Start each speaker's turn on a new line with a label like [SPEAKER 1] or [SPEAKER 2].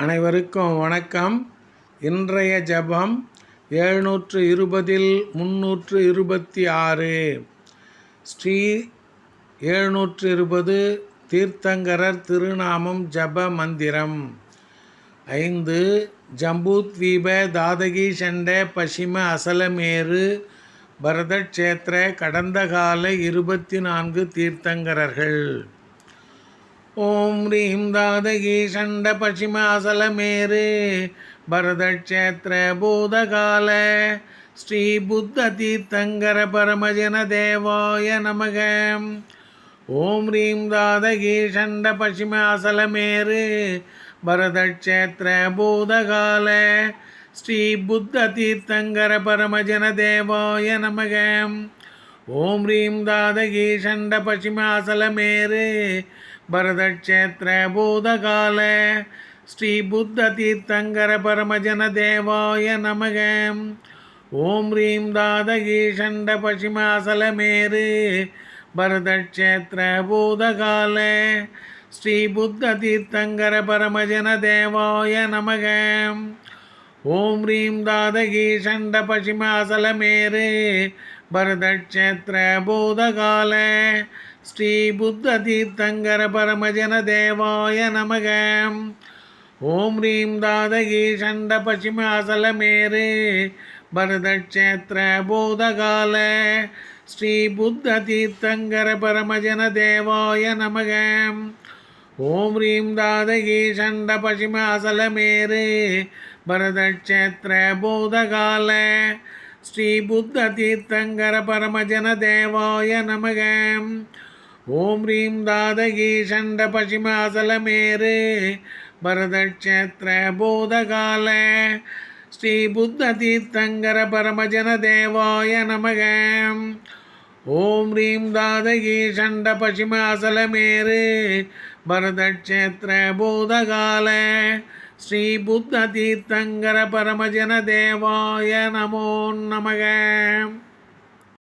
[SPEAKER 1] அனைவருக்கும் வணக்கம். இன்றைய ஜெபம் எழுநூற்று இருபதில் முன்னூற்று இருபத்தி ஆறு ஸ்ரீ எழுநூற்று இருபது தீர்த்தங்கரர் திருநாமம் ஜப மந்திரம். ஐந்து ஜம்பூத்வீப தாதகி சண்ட பசிம அசலமேரு பரதக்ஷேத்திர கடந்த கால இருபத்தி நான்கு தீர்த்தங்கரர்கள். ஓம் ரீம் தாதகி சண்ட பசிமாசலமேரு பரதக்ஷேத்திர பூதகால ஸ்ரீ புத்த தீர்த்தங்கர பரமஜன தேவாய நமக. ஓம் ரீம் தாதகி சண்ட பசிமாசலமேரு பரதக்ஷேத்திர பூதகால ஸ்ரீ புத்த தீர்த்தங்கர பரமஜன தேவாய நமக. ஓம் ரீம் தாதகி சண்ட பசிமாசலமேரு பரதக்ஷேத்திர பூதகால ஸ்ரீ புத்த தீர்த்தங்கர பரமஜன தேவாய நமக. ஓம் ஹ்ரீம் தாதகி சண்ட பசிமாசலமேரு பரதக்ஷேத்திர பூதகால ஸ்ரீ புத்த தீர்த்தங்கர பரமஜன தேவாய நமக. ஓம் ஹ்ரீம் தாதகி சண்ட பசிமாசலமேரு பரதக்ஷேத்திர பூதகால ஸ்ரீ புத்த தீர்த்தங்கர பரமஜன தேவாய நமக. ஓம் ரீம் தாதகி சண்ட பசிம அசலமேரு பரதக்ஷேத்திர பூதகால. ஸ்ரீ புத்த தீர்த்தங்கர பரமஜன தேவாய நமக. ஓம் ரீம் தாதகி சண்ட பசிம அசலமேரு பரதக்ஷேத்திர பூதகால. ஸ்ரீ புத்த தீர்த்தங்கர பரமஜன தேவாய நமகம் ஓம் ரீம் தாதகி சண்ட பசிமாசலமேரு பரதக்ஷேத்திர பூதகால ஸ்ரீ புத்த தீர்த்தங்கர பரமஜன தேவாய நமக. ஓம் ரீம் தாதகி சண்ட பசிமாசலமேரு பரதக்ஷேத்திர பூதகால ஸ்ரீ புத்த தீர்த்தங்கர பரமஜன தேவாய நமோ நமக.